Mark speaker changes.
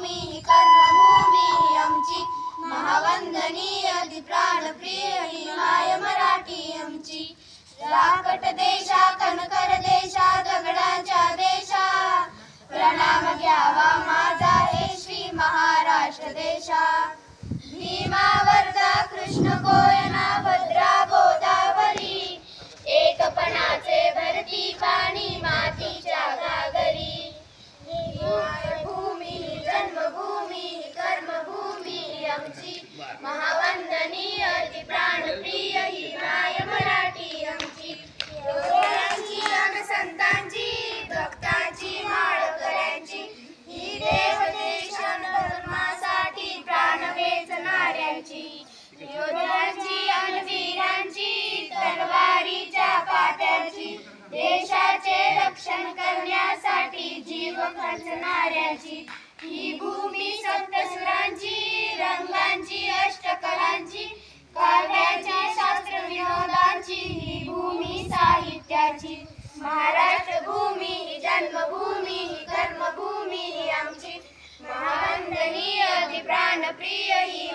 Speaker 1: कर्मभूमी ही कर्मभूमी आमची. महावंदनीय ती प्राणप्रिय माय मराठी आमची. राकट देशा कणकर देशा दगडाच्या देशा. प्रणाम घ्यावा माझा हे श्री महाराष्ट्र देशा. भीमावर आमची महावंदनीय ती प्राणप्रिय ही माय मराठी आमची. योग्यांची अन संतांची भक्तांची माळकऱ्यांची ही देव देवदेशन धर्मासाठी प्राण वेचणाऱ्यांची. योद्ध्यांची अन वीरांची तलवारीच्या पात्याची देशाचे रक्षण करण्यासाठी जीव खर्चणाऱ्याची. ही भूमी सत्य महाराजांची महाराष्ट्र भूमी ही जन्मभूमी ही कर्मभूमी ही आमची. महाबंध ही अति प्राणप्रिय ही